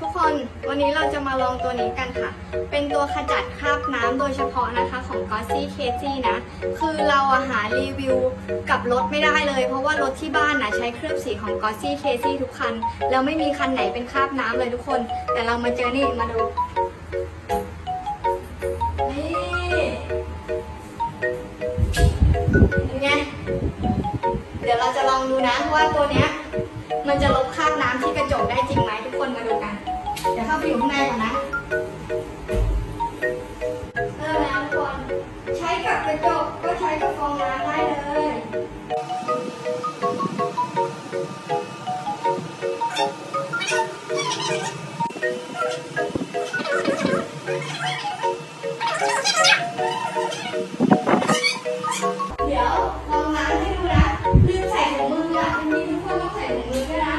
ทุกคนวันนี้เราจะมาลองตัวนี้กันค่ะ เป็นตัวขจัดคราบน้ำโดยเฉพาะนะคะของ g o s s y k g นะ คือเราอะหารีวิวกับรถไม่ได้เลย เพราะว่ารถที่บ้านนะใช้เคลือบสีของ g o s s y k g ทุกคัน แล้วไม่มีคันไหนเป็นคราบน้ำเลยทุกคน แต่เรามาเจอนี่มาดู นี่เป็นไงเดี๋ยวเราจะลองดูนะว่าตัวเนี้ยมันจะลบคราบน้ำที่ ก็ใช้กับฟองน้ำได้เลย เดี๋ยวลองล้างให้ดูนะลืมใส่ถุงมืออะมันมีทุกคนต้องใส่ถุงมือด้วยนะ